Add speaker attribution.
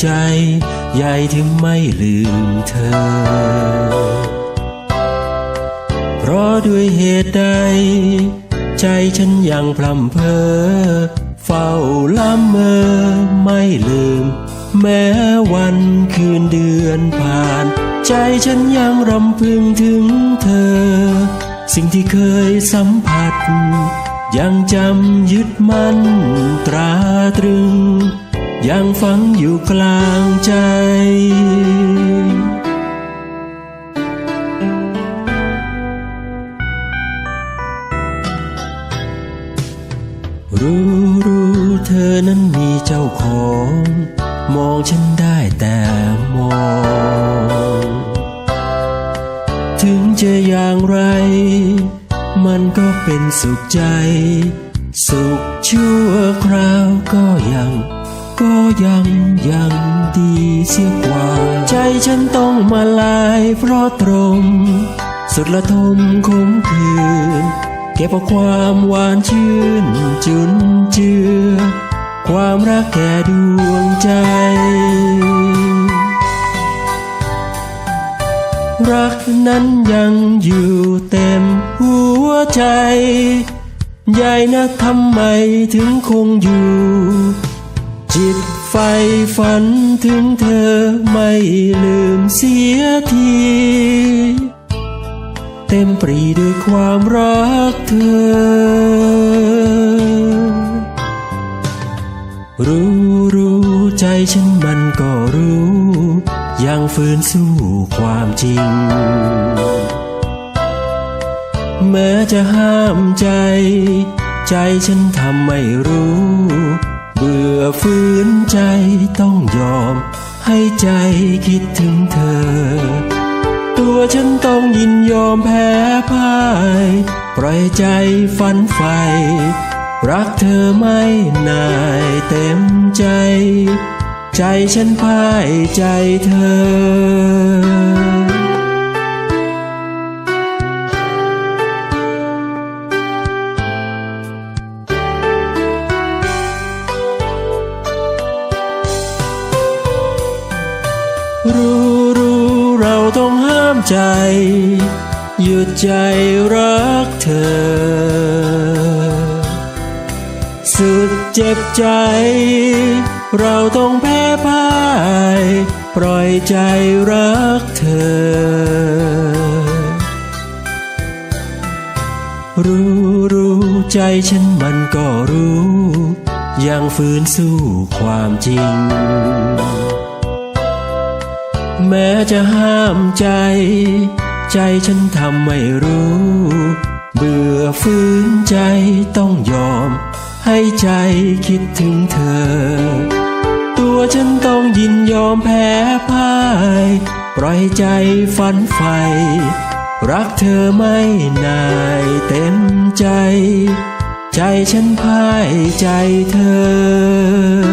Speaker 1: ใจใหญ่ถึงไม่ลืมเธอ เพราะด้วยเหตุใด ใจฉันยังพลำเพอ เฝ้าละเมอไม่ลืม แม้วันคืนเดือนผ่าน ใจฉันยังรำพึงถึงเธอ สิ่งที่เคยสัมผัส ยังจำยึดมั่นตราตรึง ยังฝังอยู่กลางใจ รู้รู้เธอนั้นมีเจ้าของ มองฉันได้แต่มอง ถึงจะอย่างไร มันก็เป็นสุขใจ สุขชั่วคราวก็ยัง ยังยังดีเสียกว่า ใจฉันต้องมาลายเพราะตรงสุดละทมคมคืน เก็บเอาความหวานชื่น จุนเจือ ความรักแก่ดวงใจ รักนั้นยังอยู่เต็มหัวใจใหญ่นะทำไมถึงคงอยู่ ไฟฝันถึงเธอไม่ลืมเสียที เต็มปรีด้วยความรักเธอ รู้รู้ใจฉันมันก็รู้ ยังฝืนสู้ความจริง แม้จะห้ามใจ ใจฉันทำไม่รู้ เบื่อฝืนใจต้องยอม ให้ใจคิดถึงเธอ ตัวฉันต้องยินยอมแพ้พ่ายปล่อยใจฝันใฝ่รักเธอไม่นายเต็มใจ ใจฉันพ่ายใจเธอ รู้รู้เราต้องห้ามใจ หยุดใจรักเธอ สุดเจ็บใจ เราต้องแพ้พ่าย ปล่อยใจรักเธอ รู้รู้ใจฉันมันก็รู้ ยังฝืนสู้ความจริง แม้จะห้ามใจ ใจฉันทำไม่รู้ เบื่อฝืนใจต้องยอม ให้ใจคิดถึงเธอ ตัวฉันต้องยินยอมแพ้พ่าย ปล่อยใจฝันใฝ่รักเธอไม่นายเต็มใจ ใจฉันพ่ายใจเธอ